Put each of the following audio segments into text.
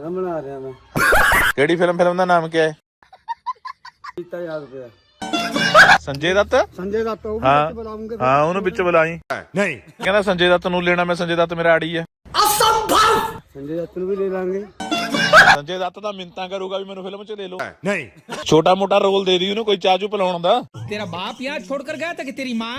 ਮੈਂ ਬਣਾ ਰਿਹਾ ਮੈਂ ਕਿਹੜੀ ਫਿਲਮ ਫਿਲਮ ਦਾ ਨਾਮ ਕੀ ਹੈ ਕੀਤਾ ਯਾਦ ਪਿਆ ਸੰਜੇ ਦੱਤ ਸੰਜੇ ਦਾ ਤੋਂ ਹਾਂ ਬੁਲਾਉਂਗੇ ਹਾਂ ਉਹਨੂੰ ਵਿੱਚ ਬੁਲਾਈ ਨਹੀਂ ਕਹਿੰਦਾ ਸੰਜੇ ਦੱਤ ਨੂੰ ਲੈਣਾ ਮੈਂ ਸੰਜੇ ਦੱਤ ਮੇਰਾ ਆੜੀ ਹੈ ਸੰਜੇ ਦੱਤ ਨੂੰ ਵੀ ਲੈ ਲਾਂਗੇ ਸੰਜੇ ਦੱਤ ਤਾਂ ਮਿੰਤਾਂ ਕਰੂਗਾ ਵੀ ਮੈਨੂੰ ਫਿਲਮ 'ਚ ਲੈ ਲਓ ਨਹੀਂ ਛੋਟਾ ਮੋਟਾ ਰੋਲ ਦੇ ਦੀ ਉਹਨੂੰ ਕੋਈ ਚਾਚੂ ਪਿਲਾਉਣ ਦਾ तेरा बाप यहाँ छोड़कर गया था कि तेरी माँ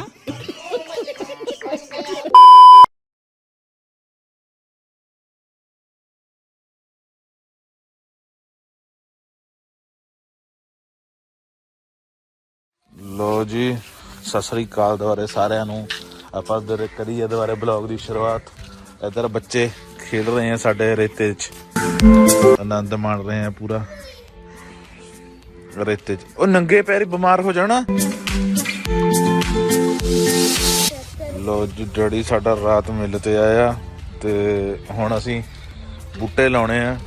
ਲੋ ਜੀ, ਸਤਿ ਸ੍ਰੀ ਅਕਾਲ ਦੁਆਰੇ ਸਾਰਿਆਂ ਨੂੰ। ਆਪਾਂ ਦਰ ਕਰੀਏ ਦੁਆਰੇ ਬਲੌਗ ਦੀ ਸ਼ੁਰੂਆਤ। ਇੱਧਰ ਬੱਚੇ ਖੇਡ ਰਹੇ ਆ ਸਾਡੇ ਰੇਤੇ 'ਚ। ਆਨੰਦ ਮਾਣ ਰਹੇ ਆ ਪੂਰਾ। ਰੇਤੇ 'ਚ। ਉਹ ਨੰਗੇ ਪੈਰੀ ਬਿਮਾਰ ਹੋ ਜਾਣਾ। ਲੋ ਜੀ ਡੈਡੀ ਸਾਡਾ ਰਾਤ ਮਿਲ ਤੇ ਆਇਆ ਤੇ ਹੁਣ ਅਸੀਂ ਬੂਟੇ ਲਾਉਣੇ ਆ।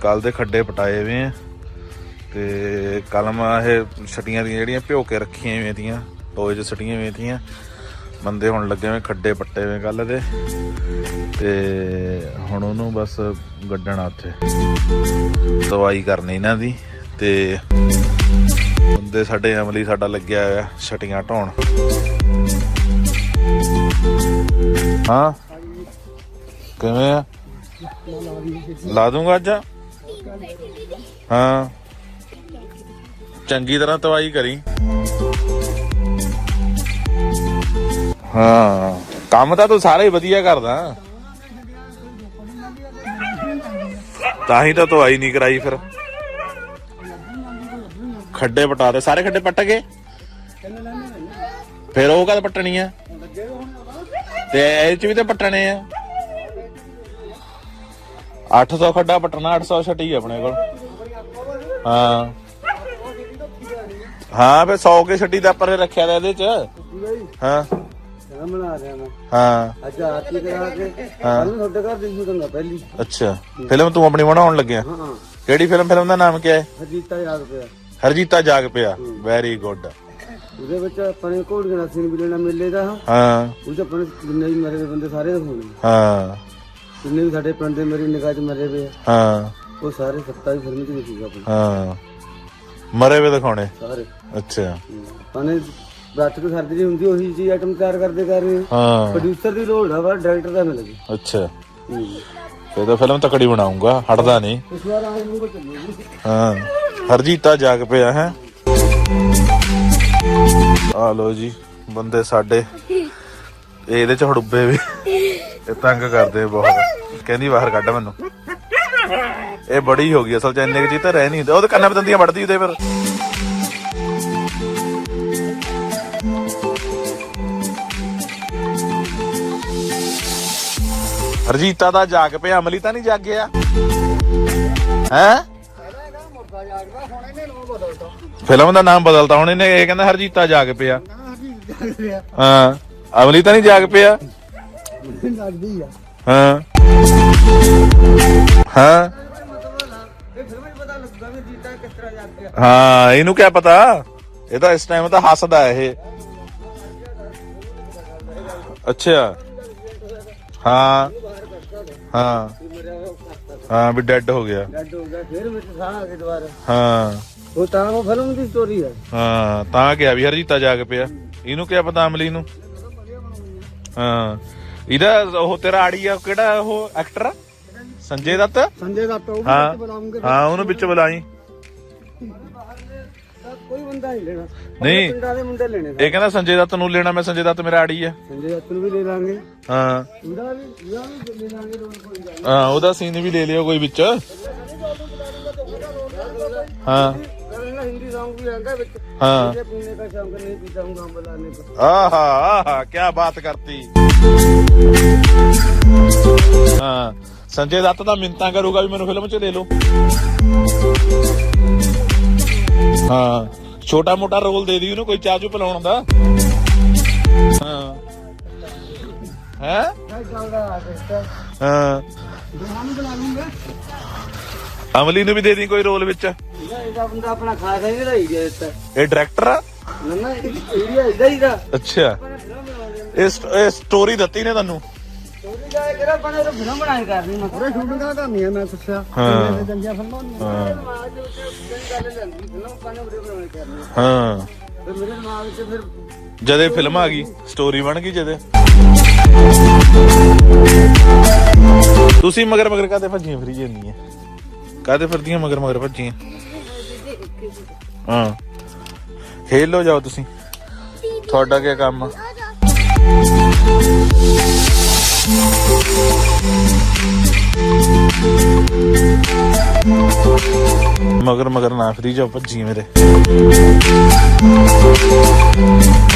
ਕੱਲ ਦੇ ਖੱਡੇ ਪਟਾਏ ਵੇ ਆ। ਤੇ ਕਲਮ ਇਹ ਛਟੀਆਂ ਦੀਆਂ ਜਿਹੜੀਆਂ ਭਿਓ ਕੇ ਰੱਖੀਆਂ ਹੋਈਆਂ ਤੀਆਂ, ਟੋਏ 'ਚ ਛਟੀਆਂ ਹੋਈਆਂ ਤੀਆਂ। ਬੰਦੇ ਹੁਣ ਲੱਗੇ ਹੋਏ ਖੱਡੇ ਪੱਟੇ ਹੋਏ ਕੱਲ ਦੇ। ਤੇ ਹੁਣ ਉਹਨੂੰ ਬਸ ਗੱਡਣਾ ਉੱਥੇ। ਦਵਾਈ ਕਰਨੀ ਇਹਨਾਂ ਦੀ ਤੇ ਬੰਦੇ ਸਾਡੇ ਅਮਲੀ ਸਾਡਾ ਲੱਗਿਆ ਹੋਇਆ ਛਟੀਆਂ ਢਾਉਣ। ਹਾਂ? ਕਿਵੇਂ ਆ? ਲਾ ਦੂੰਗਾ ਅੱਜ? ਹਾਂ। ਚੰਗੀ ਤਰ੍ਹਾਂ ਤਵਾਈ ਕਰੀ। ਹਾਂ। ਕੰਮ ਤਾਂ ਤੂੰ ਸਾਰੇ ਵਧੀਆ ਕਰਦਾ। ਤਾਂ ਹੀ ਤਾਂ ਤਵਾਈ ਨਹੀਂ ਕਰਾਈ ਫਿਰ। ਖੱਡੇ ਪਟਾ ਦੇ। ਸਾਰੇ ਖੱਡੇ ਪੱਟ ਗਏ? ਫਿਰ ਉਹ ਕਦ ਪੱਟਣੀ ਆ? ਤੇ ਇਹ ਚ ਵੀ ਤੇ ਪੱਟਣੇ ਆ। 800 ਖੱਡਾ ਪੱਟਣਾ 800 ਛੱਟੀ ਆਪਣੇ ਕੋਲ। ਹਾਂ। ਹਾਂ ਫੇ 100 ਕੇ ਛੱਡੀ ਦਾ ਪਰੇ ਰੱਖਿਆ ਦਾ ਇਹਦੇ ਚ। ਹਾਂ। ਮੈਂ ਬਣਾ ਰਿਹਾ ਮੈਂ। ਹਾਂ। ਅੱਜ ਆਰਤੀ ਕਰਾ ਕੇ ਕੱਲ ਨੂੰ ਤੁਹਾਡੇ ਘਰ ਦੀ ਸ਼ੂਟਿੰਗ ਆ ਪਹਿਲੀ। ਅੱਛਾ। ਫਿਲਮ ਤੂੰ ਆਪਣੀ ਬਣਾਉਣ ਲੱਗਿਆ? ਹਾਂ ਕਿਹੜੀ ਫਿਲਮ? ਫਿਲਮ ਦਾ ਨਾਮ ਕੀ ਹੈ? ਹਜੀਤਾ ਯਾਦ ਪਿਆ। ਹਰਜੀਤਾ ਜਾਗ ਪਿਆ। ਵੈਰੀ ਗੁੱਡ ਉਹਦੇ ਵਿੱਚ ਆਪਣੇ ਘੋੜੀਆਂ ਦਾ ਸੀਨ ਵੀ ਲੈਣਾ ਮੇਲੇ ਦਾ ਹਾਂ। ਉਹ ਚ ਆਪਣੇ ਜਿੰਨੇ ਵੀ ਮਰੇ ਹੋਏ ਬੰਦੇ ਸਾਰੇ ਦਿਖਾਉਣੇ। ਹਾਂ। ਜਿੰਨੇ ਵੀ ਸਾਡੇ ਪਿੰਡ ਦੇ ਮੇਰੀ ਨਿਗਾਹ 'ਚ ਮਰੇ ਹੋਏ ਆ। ਹਾਂ। ਉਹ ਸਾਰੇ ਸੱਤਾ ਵੀ ਫਿਲਮ 'ਚ ਦਿਖੂਗਾ ਆਪਣੇ। ਹਾਂ। ਮਰੇ ਵੇ ਦਿਖਾਉਣੇ? ਸਾਰੇ। ਅੱਛਾ। ਪਾਣੇ ਬਾਤ ਕੋ ਸਰਜਰੀ ਹੁੰਦੀ ਉਹੀ ਚੀਜ਼ ਆਈਟਮ ਤਿਆਰ ਕਰਦੇ ਕਰ ਰਹੇ ਹਾਂ। ਪ੍ਰੋਡਿਊਸਰ ਦੀ ਲੋੜ ਆ ਵਾ ਡਾਇਰੈਕਟਰ ਦਾ ਮਿਲ। ਅੱਛਾ। ਫੇਰ ਤਾਂ ਫਿਲਮ ਤਕੜੀ ਬਣਾਉਂਗਾ ਹਟਦਾ ਨਹੀਂ। ਇਸ ਵਾਰ ਆਏ ਨੂੰ ਚੱਲੂਗੀ। ਹਾਂ। ਹਰਜੀਤਾ ਜਾਗ ਪਿਆ ਹੈ। ਆ ਲੋ ਜੀ ਬੰਦੇ ਸਾਡੇ। ਇਹ ਇਹਦੇ ਚ ਹੜੁੱਬੇ ਵੀ। ਇਹ ਤੰਗ ਕਰਦੇ ਬਹੁਤ। ਕਹਿੰਦੀ ਬਾਹਰ ਕੱਢ ਮੈਨੂੰ। ਇਹ ਬੜੀ ਹੋ ਗਈ ਅਸਲ ਚ ਇੰਨੇ ਕੁ ਤਾਂ ਰਹਿ ਨਹੀਂ ਹੁੰਦਾ। ਉਹਦੇ ਕੰਨਾਂ ਪਤੰਦੀਆਂ ਵੜਦੀ ਉਹਦੇ ਫਿਰ। ਹਰਜੀਤਾ ਦਾ ਜਾਗ ਪਿਆ ਅਮਲੀ ਤਾਂ ਨਹੀਂ ਜਾਗਿਆ? ਹੈ? ਫਿਲਮ ਦਾ ਨਾਮ ਬਦਲਤਾ ਹੁਣ ਇਹਨੇ ਇਹ ਕਹਿੰਦਾ ਹਰਜੀਤਾ ਜਾਗ ਪਿਆ। ਹਾਂ ਅਮਲੀ ਤਾਂ ਨਹੀਂ ਜਾਗ ਪਿਆ? ਹਾਂ। ਹਾਂ। ਹਾਂ, ਇਹਨੂੰ ਕਿਆ ਪਤਾ? ਇਹ ਤਾਂ ਇਸ ਟਾਈਮ ਤਾਂ ਹੱਸਦਾ ਇਹ। ਅੱਛਾ। ਹਾਂ ਹਾਂ। ਹਾਂ, ਵੀ ਡੈੱਡ ਹੋ ਗਿਆ। ਡੈਡ ਹੋ। ਗਿਆ ਫਿਰ ਵਿੱਚ ਸਾਹ ਆ ਕੇ ਦੁਬਾਰਾ ਹਾਂ ਉਹ ਤਾਂ ਉਹ ਫਿਲਮ ਦੀ ਸਟੋਰੀ ਹੈ ਹਾਂ ਤਾਂ ਕਿਹਾ ਵੀ ਹਰਜੀਤਾ ਜਾਗ ਪਿਆ। ਇਹਨੂੰ ਕਿਹਾ ਪਤਾ ਅਮਲੀ ਨੂੰ? ਹਾਂ। ਇਹਦਾ ਉਹ ਤੇਰਾ ਆੜੀ ਆ ਕਿਹੜਾ ਉਹ ਐਕਟਰ ਸੰਜੇ ਦੱਤ? ਸੰਜੇ ਦੱਤ ਉਹ ਵੀ ਹਾਂ। ਬੁਲਾਉਂਗੇ ਹਾਂ ਉਹਨੂੰ ਵਿੱਚ ਬੁਲਾਈ। ਕੋਈ ਬੰਦਾ ਨਹੀਂ ਲੈਣਾ। ਨਹੀਂ। ਪਿੰਡਾਂ ਦੇ ਮੁੰਡੇ ਲੈਣੇ ਨੇ। ਇਹ ਕਹਿੰਦਾ ਸੰਜੇ ਦੱਤ ਨੂੰ ਲੈਣਾ ਮੈਂ ਸੰਜੇ ਦੱਤ ਮੇਰਾ ਆੜੀ ਆ। ਸੰਜੇ ਦੱਤ ਨੂੰ ਵੀ ਲੈ ਲਾਂਗੇ ਹਾਂ। ਉਹਦਾ ਵੀ ਉਹਦਾ ਵੀ ਲੈ ਲਾਂਗੇ ਲੋਨ ਕੋਈ ਗੱਲ ਹਾਂ ਉਹਦਾ ਸੀਨ ਵੀ ਲੈ ਲਿਓ ਕੋਈ ਵਿੱਚ। ਹਾਂ। ਨਹੀਂ। ਗੱਲ ਨਾ ਹਾਂ ਕੀ ਬਾਤ ਕਰਤੀ। ਹਾਂ ਸੰਜੇ ਦੱਤ ਦਾ ਮਿੰਤਾ ਕਰੂਗਾ ਵੀ ਮੈਨੂੰ ਫਿਲਮ 'ਚ ਲੈ ਲਓ। ਹਾਂ ਛੋਟਾ ਮੋਟਾ ਰੋਲ ਦੇ ਦੀ ਉਹਨੂੰ ਕੋਈ ਚਾਹ ਚੂ ਦਾ। ਹਾਂ। ਹੈ? ਹਾਂ। ਅਮਲੀ ਨੂੰ ਵੀ ਦੇ ਦੀ ਕੋਈ ਰੋਲ ਵਿੱਚ। ਇਹ ਡਾਇਰੈਕਟਰ ਆ? ਨਾ ਨਾ ਇਹ ਇਹਦਾ ਹੀ ਦਾ। ਅੱਛਾ। ਇਸ ਸਟੋਰੀ ਦਿੱਤੀ ਨੇ ਤੁਹਾਨੂੰ ਜਾਏ ਕਿਹੜਾ ਬਣੇ ਤਾਂ ਫਿਲਮ ਬਣਾਈ ਕਰਨੀ ਮੈਂ ਪੂਰੇ ਸ਼ੂਟਿੰਗਾਂ ਕਰਨੀਆਂ ਮੈਂ ਪੁੱਛਿਆ ਹਾਂ। ਕਿੰਨੇ ਚੰਗੀਆਂ ਫਿਲਮਾਂ ਹਾਂ ਦਿਮਾਗ ਦੇ ਉੱਤੇ ਗੱਲ ਲੈਂਦੀ ਫਿਲਮ ਬਣੇ ਵੀਡੀਓ ਬਣਾਈ ਕਰਨੀ ਹਾਂ ਤੇ ਮੇਰੇ ਦਿਮਾਗ 'ਚ ਫਿਰ ਜਦੇ ਫਿਲਮ ਆ ਗਈ ਸਟੋਰੀ ਬਣ ਗਈ ਜਦੇ। ਤੁਸੀਂ ਮਗਰ ਮਗਰ ਕਾਦੇ ਭੱਜੀਆਂ ਫਰੀ ਜਾਂਦੀਆਂ? ਕਾਦੇ ਫਿਰਦੀਆਂ ਮਗਰ ਮਗਰ ਭੱਜੀਆਂ? ਹਾਂ। ਖੇਲ ਲੋ ਜਾਓ ਤੁਸੀਂ। ਤੁਹਾਡਾ ਕੀ ਕੰਮ ਆ? ਮਗਰ ਮਗਰ ਨਾ ਫਰੀ ਜਾਓ ਭੱਜੀ ਮੇਰੇ।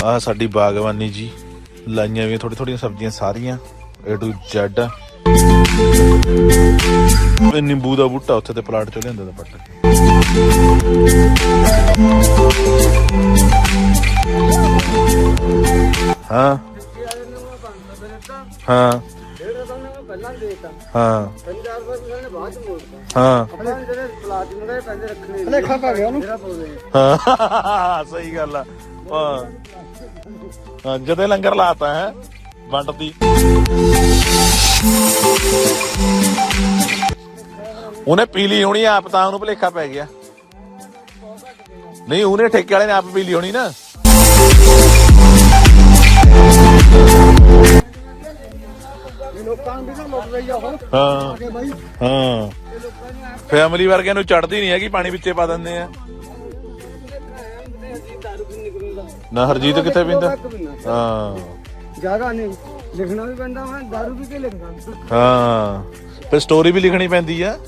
ਆ ਸਾਡੀ ਬਾਗਬਾਨੀ ਜੀ, ਲਾਈਆਂ ਵੀ ਥੋੜੀ ਥੋੜੀਆਂ ਸਬਜ਼ੀਆਂ ਸਾਰੀਆਂ, A to Z ਇਹ ਨਿੰਬੂ ਦਾ ਬੂਟਾ ਉੱਥੇ ਤੇ ਪਲਾਟ ਚੋਂ ਲਿਆਂਦਾ ਦਾ ਪੱਟ। ਹਾਂ। ਹਾਂ। ਡੇਢ ਰਕਮ ਨੇ ਮੈਂ ਪਹਿਲਾਂ ਦੇ ਦਿੱਤਾ। ਹਾਂ। ਪੰਜਾਹ ਰੁਪਏ ਉਹਨਾਂ ਨੇ ਬਾਅਦ ਚ ਮੋੜਤਾ। ਹਾਂ। ਆਪਣਾ ਜਿਹੜੇ ਪਲਾਟਿੰਗ ਦੇ ਪੈਸੇ ਰੱਖਣੇ ਨੇ ਲੇਖਾ ਪਾ ਗਿਆ ਉਹਨੂੰ। ਮੇਰਾ ਪਾਉਂਦੇ ਹਾਂ। ਸਹੀ ਗੱਲ ਆ। ਹਾਂ। ਹਾਂ ਜਦੇ ਲੰਗਰ ਲਾਤਾ ਹੈ ਵੰਡਤੀ ਉਹਨੇ ਪੀ ਲਈ ਹੋਣੀ ਆਪ ਤਾਂ ਉਹਨੂੰ ਭਲੇਖਾ ਪੈ ਗਿਆ। ਨਹੀਂ ਉਹਨੇ ਠੇਕੇ ਵਾਲੇ ਨੇ ਆਪ ਪੀ ਲਈ ਹੋਣੀ ਨਾ। ਲੋਕਾਂ ਨੂੰ ਵੀ ਤਾਂ ਲੁੱਟ ਰਹੀ ਆ ਉਹ ਹਾਂ। ਕਿ ਬਾਈ ਹਾਂ। ਫੈਮਿਲੀ ਵਰਗਿਆਂ ਨੂੰ ਚੜਦੀ ਨਹੀਂ ਹੈਗੀ ਪਾਣੀ ਵਿੱਚੇ ਪਾ ਦਿੰਦੇ ਆ। ਦਾਰੂ ਨਾ ਹਰਜੀਤ ਕਿੱਥੇ ਪੀਂਦਾ? ਹਾਂ। ਜ਼ਿਆਦਾ ਨਹੀਂ। ਲਿਖਣਾ ਵੀ ਪੈਂਦਾ ਮੈਂ ਦਾਰੂ ਪੀ ਕੇ ਲਿਖਦਾ ਹਾਂ। ਫਿਰ ਸਟੋਰੀ ਵੀ ਲਿਖਣੀ ਪੈਂਦੀ ਆ।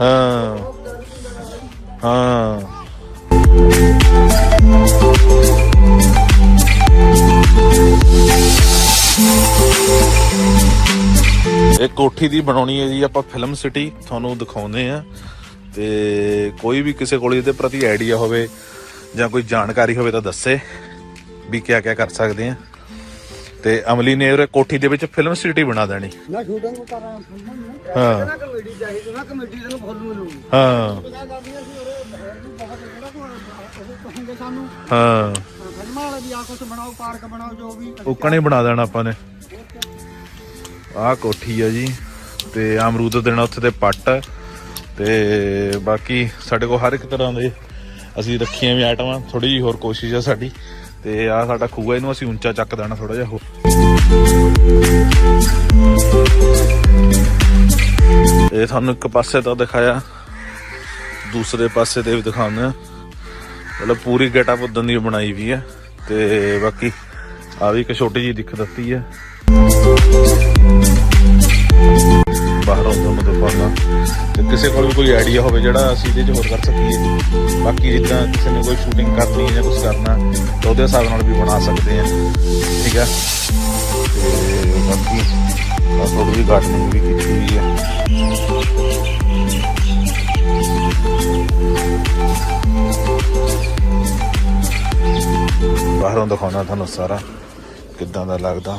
ਹਾਂ। ਹਾਂ। ਇਹ ਕੋਠੀ ਦੀ ਬਣਾਉਣੀ ਹੈ ਜੀ ਆਪਾਂ ਫਿਲਮ ਸਿਟੀ ਤੁਹਾਨੂੰ ਦਿਖਾਉਂਦੇ ਆ ਤੇ ਕੋਈ ਵੀ ਕਿਸੇ ਕੋਲ ਇਹਦੇ ਪ੍ਰਤੀ ਆਈਡੀਆ ਹੋਵੇ ਜਾਂ ਕੋਈ ਜਾਣਕਾਰੀ ਹੋਵੇ ਤਾਂ ਦੱਸੇ ਵੀ ਕਿਆ ਕਿਆ ਕਰ ਸਕਦੇ ਆ ਤੇ ਅਮਲੀ ਨੇ ਉਹ ਕੋਠੀ ਦੇ ਵਿੱਚ ਫਿਲਮ ਸਿਟੀ ਬਣਾ ਦੇਣੀ। ਨਾ ਸ਼ੂਟਿੰਗ ਕਰਾਂ ਹਾਂ ਨਾ ਕਮੇਡੀ ਚਾਹੀਦੀ ਨਾ ਕਮੇਡੀ ਤੈਨੂੰ ਫੁੱਲ ਮਿਲੂਗੀ ਹਾਂ। ਹਾਂ ਫਿਲਮਾਂ ਵਾਲੇ ਵੀ ਆ ਕੁਝ ਬਣਾਓ ਪਾਰਕ ਬਣਾਓ ਜੋ ਵੀ। ਉੱਕਣ ਬਣਾ ਦੇਣਾ ਆਪਾਂ ਨੇ। ਆਹ ਕੋਠੀ ਆ ਜੀ, ਤੇ ਅਮਰੂਦ ਦੇਣਾ ਉੱਥੇ ਤੇ ਪੱਟ ਤੇ ਬਾਕੀ ਸਾਡੇ ਕੋਲ ਹਰ ਇੱਕ ਤਰ੍ਹਾਂ ਦੇ ਅਸੀਂ ਰੱਖੀਆਂ ਵੀ ਆਈਟਮਾਂ ਥੋੜੀ ਜਿਹੀ ਹੋਰ ਕੋਸ਼ਿਸ਼ ਆ ਸਾਡੀ। ਤੇ ਆ ਸਾਡਾ ਖੂਆ ਇਹਨੂੰ ਅਸੀਂ ਉੱਚਾ ਚੱਕ ਦੇਣਾ ਥੋੜਾ ਜਿਹਾ ਹੋਰ। ਇਹ ਤੁਹਾਨੂੰ ਇੱਕ ਪਾਸੇ ਤਾਂ ਦਿਖਾਇਆ, ਦੂਸਰੇ ਪਾਸੇ ਤੇ ਵੀ ਦਿਖਾਉਂਦੇ ਆ। ਮਤਲਬ ਪੂਰੀ ਗੈਟਅਪ ਉਦੋਂ ਦੀ ਬਣਾਈ ਵੀ ਹੈ ਤੇ ਬਾਕੀ ਆ ਵੀ ਇੱਕ ਛੋਟੀ ਜੀ ਦਿੱਕਤ ਦਿੱਤੀ ਹੈ ਬਾਹਰੋਂ ਤੁਹਾਨੂੰ ਦਿਖਾਉਣਾ ਤੇ ਕਿਸੇ ਕੋਲ ਵੀ ਕੋਈ ਆਈਡੀਆ ਹੋਵੇ ਜਿਹੜਾ ਅਸੀਂ ਇਹਦੇ 'ਚ ਹੋਰ ਕਰ ਸਕੀਏ। ਬਾਕੀ ਜਿੱਦਾਂ ਕਿਸੇ ਨੇ ਕੋਈ ਸ਼ੂਟਿੰਗ ਕਰਨੀ ਜਾਂ ਕੁਝ ਕਰਨਾ, ਤਾਂ ਉਹਦੇ ਹਿਸਾਬ ਨਾਲ ਵੀ ਬਣਾ ਸਕਦੇ ਆ। ਠੀਕ ਹੈ ਤੇ ਬਾਕੀ ਆ ਥੋੜੀ ਗਾਰਡਨਿੰਗ ਵੀ ਕੀਤੀ ਹੋਈ ਹੈ ਬਾਹਰੋਂ ਦਿਖਾਉਣਾ ਤੁਹਾਨੂੰ ਸਾਰਾ, ਕਿੱਦਾਂ ਦਾ ਲੱਗਦਾ।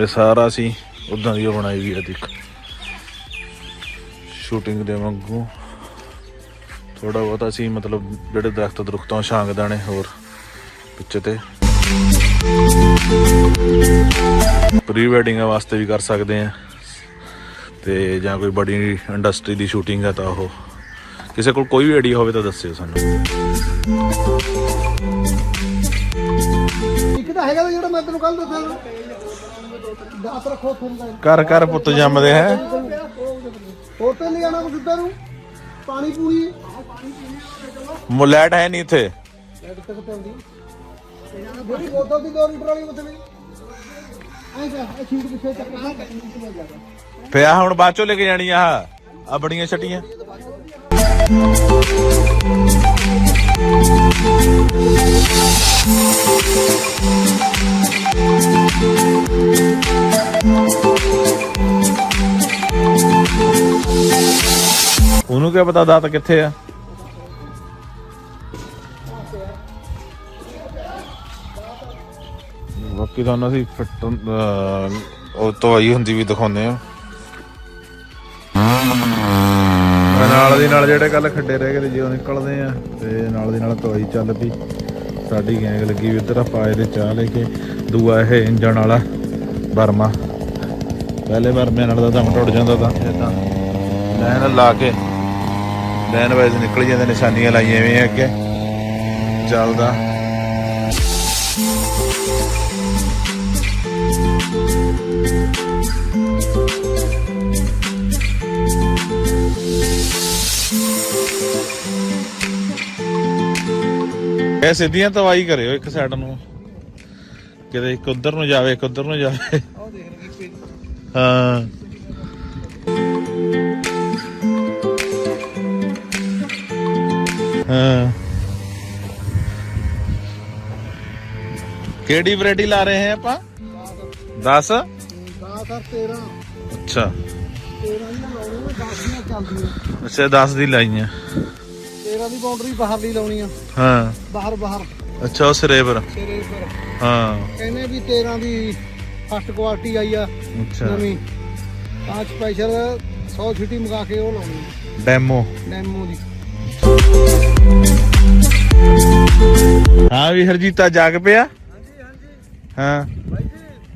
ਇਹ ਸਾਰਾ ਸੀ ਉਦਾਂ ਦੀ ਉਹ ਬਣਾਈ ਵੀ ਆ ਦੇਖ। ਸ਼ੂਟਿੰਗ ਦੇ ਵਾਂਗੂ। ਥੋੜਾ ਬਹੁਤਾ ਸੀ, ਮਤਲਬ ਜਿਹੜੇ ਦਰਖਤ ਦਰੁਖਤੋਂ ਛਾਂਗਦਾ ਨੇ ਹੋਰ, ਪਿੱਛੇ ਤੇ। ਪ੍ਰੀ ਵੈਡਿੰਗ ਵਾਸਤੇ ਵੀ ਕਰ ਸਕਦੇ ਆ। ਤੇ ਜਾਂ ਕੋਈ ਬੜੀ ਇੰਡਸਟਰੀ ਦੀ ਸ਼ੂਟਿੰਗ ਹੈ ਤਾਂ ਉਹ ਕਿਸੇ ਕੋਲ ਕੋਈ ਵੀ ਆਈਡੀਆ ਹੋਵੇ ਤਾਂ ਦੱਸਿਓ ਸਾਨੂੰ। ਇੱਕ ਤਾਂ ਹੈਗਾ ਤਾ ਜਿਹੜਾ ਮੈਂ ਤੈਨੂੰ ਕੱਲ ਦੱਸਿਆ। ਦਾਤ ਰੱਖੋ ਤੁਹਾਨੂੰ ਦਾ ਘਰ ਘਰ ਪੁੱਤ ਜੰਮਦੇ ਹੈ। ਹੋਰ ਤੇ ਲਿਆਣਾ ਕੁਝ ਉੱਧਰ ਨੂੰ। ਪਾਣੀ ਪੂਰੀ। ਮੁਲੈਟ ਹੈ ਨਹੀਂ ਇੱਥੇ। ਲੈਟ ਤੱਕ ਜਿਹੜੀ ਬੋਤਲ ਦੀ 2 ਲੀਟਰ ਵਾਲੀ ਮਤਲਬ ਐਂ ਕਿਹਾ ਇਹ ਹੁਣ ਬਾਅਦ ਚੋਂ ਲੈ ਕੇ ਜਾਣੀ ਆ ਆ ਬੜੀਆਂ ਛਟੀਆਂ। ਉਹਨੂੰ ਕੀ ਪਤਾ ਦਾਤ ਕਿੱਥੇ ਆ? ਬਾਕੀ ਤੁਹਾਨੂੰ ਅਸੀਂ ਫਿੱਟ ਉਹ ਦਵਾਈ ਹੁੰਦੀ ਵੀ ਦਿਖਾਉਂਦੇ ਆ ਨਾਲ ਦੀ ਨਾਲ ਜਿਹੜੇ ਕੱਲ ਖੱਡੇ ਰਹਿ ਗਏ ਤੇ ਜਿਉਂ ਨਿਕਲਦੇ ਆ ਤੇ ਨਾਲ ਦੀ ਨਾਲ ਤਵਾਈ ਚੱਲ ਪਈ। ਸਾਡੀ ਗੈਂਗ ਲੱਗੀ ਵੀ ਇੱਧਰ ਆਪਾਂ ਇਹਦੇ ਚਾਹ ਲੈ ਕੇ ਦੂਆ ਇਹ ਇੰਜਣ ਵਾਲਾ ਬਰਮਾ ਪਹਿਲੇ ਬਰਮੇ ਨਾਲ ਤਾਂ ਦਮ ਟੁੱਟ ਜਾਂਦਾ ਤਾਂ। ਇਹ ਤਾਂ ਲਾਈਨ ਲਾ ਕੇ। ਲਾਈਨ ਵਾਈਜ਼ ਨਿਕਲ ਜਾਂਦੇ ਨਿਸ਼ਾਨੀਆਂ ਲਾਈਆਂ ਵੀ ਅੱਗੇ। ਚੱਲਦਾ। ਇਹ ਸਿੱਧੀਆਂ ਤਵਾਈ ਕਰਿਓ ਇੱਕ ਸਾਈਡ ਨੂੰ। ਕਿਤੇ ਇੱਕ ਉਧਰ ਨੂੰ ਜਾਵੇ ਇੱਕ ਉਧਰ ਨੂੰ ਜਾਵੇ। ਦੇਖ ਲਓ ਹਾਂ। ਹਾਂ। ਕਿਹੜੀ ਵੈਰਾਈਟੀ ਲਾ ਰਹੇ ਹਾਂ ਆਪਾਂ? 10 10 ਕਰ 13 ਅੱਛਾ। 13 ਦੀਆਂ ਲਾਉਣੀਆਂ 10 ਦੀਆਂ ਚੱਲਦੀਆਂ। ਅੱਛਾ 10 ਦੀ ਲਾਈਆਂ। 13 ਦੀ ਬਾਉਂਡਰੀ ਬਾਹਰਲੀ ਲਾਉਣੀ ਆ। ਹਾਂ। ਬਾਹਰ ਬਾਹਰ। ਅੱਛਾ ਉਹ ਸਿਰੇ ਪਰ। ਹਾਂ। ਕਹਿੰਦੇ ਵੀ 13 ਦੀ ਫਸਟ ਕੁਆਲਿਟੀ ਆਈ ਆ ਅੱਛਾ। ਨਵੀਂ। ਤਾਂ ਸਪੈਸ਼ਲ 100 ਛਿੱਟੀ ਮੰਗਾ ਕੇ ਉਹ ਲਾਉਣੀ ਡੈਮੋ ਡੈਮੋ ਦੀ ਹਾਂ ਵੀ ਹਰਜੀਤਾ ਜਾਗ ਪਿਆ? ਹਾਂਜੀ ਹਾਂਜੀ। ਹਾਂ। ਬਾਈ ਜੀ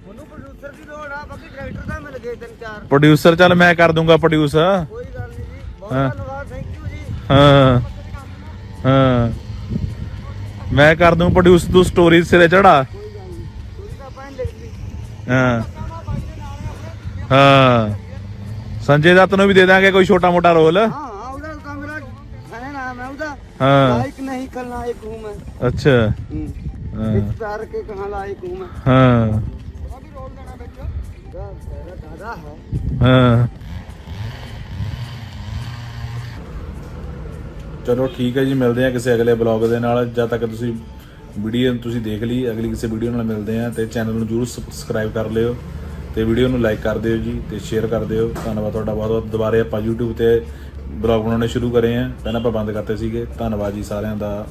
ਤੁਹਾਨੂੰ ਪ੍ਰੋਡਿਊਸਰ ਦੀ ਲੋੜ ਆ ਬਾਕੀ ਟਰੈਕਟਰ ਦਾ ਮਿਲ ਗਏ ਤਿੰਨ ਚਾਰ। ਪ੍ਰੋਡਿਊਸਰ ਚੱਲ ਮੈਂ ਕਰ ਦੂੰਗਾ ਪ੍ਰੋਡਿਊਸ ਕੋਈ ਗੱਲ ਨਹੀਂ ਜੀ। ਬਹੁਤ। ਧੰਨਵਾਦ ਥੈਂਕ ਯੂ ਜੀ। ਹਾਂ। ਮੈਂ ਕਰ ਦੂੰ ਪ੍ਰੋਡਿਊਸ ਤੂੰ ਸਟੋਰੀ ਸਿਰੇ ਚੜਾ। ਹਾਂ। ਸੰਜੇ ਦੱਤ ਨੂੰ ਵੀ ਦੇ ਦਾਂਗੇ ਕੋਈ ਛੋਟਾ ਮੋਟਾ ਰੋਲ। ਹਾਂ ਉਹਦਾ ਕਮਰਾ ਹੈ ਨਾ ਮੈਂ ਉਹਦਾ। ਹਾਂ। ਲਾਇਕ ਨਹੀਂ ਕਰਨਾ ਇੱਕ ਹੂੰ ਮੈਂ। ਅੱਛਾ। ਹਾਂ। ਇਸ ਤਾਰ ਕੇ ਕਹਾਂ ਲਾਇਕ ਹੂੰ ਮੈਂ। ਹਾਂ। ਉਹਦਾ ਵੀ ਰੋਲ ਦੇਣਾ ਵਿੱਚ। ਚਲੋ ਠੀਕ ਹੈ ਜੀ, ਮਿਲਦੇ ਆ ਕਿਸੇ ਅਗਲੇ ਬਲੌਗ ਦੇ ਨਾਲ। ਜਦ ਤੱਕ ਤੁਸੀਂ ਵੀਡੀਓ ਤੁਸੀਂ ਦੇਖ ਲਈ, ਅਗਲੀ ਕਿਸੇ ਵੀਡੀਓ ਨਾਲ ਮਿਲਦੇ ਆ ਤੇ ਚੈਨਲ ਨੂੰ ਜਰੂਰ ਸਬਸਕ੍ਰਾਈਬ ਕਰ ਲਿਓ ਤੇ ਵੀਡੀਓ ਨੂੰ ਲਾਈਕ ਕਰ ਦਿਓ ਜੀ ਤੇ ਸ਼ੇਅਰ ਕਰ ਦਿਓ। ਧੰਨਵਾਦ ਤੁਹਾਡਾ ਬਹੁਤ ਬਹੁਤ। ਦੁਬਾਰੇ ਆਪਾਂ YouTube ਤੇ ਬਲੌਗ ਬਣਾਉਣੇ ਸ਼ੁਰੂ ਕਰੇ ਆ ਪਹਿਲਾਂ ਆਪਾਂ ਬੰਦ ਕਰਤੇ ਸੀਗੇ। ਧੰਨਵਾਦ ਜੀ ਸਾਰਿਆਂ ਦਾ।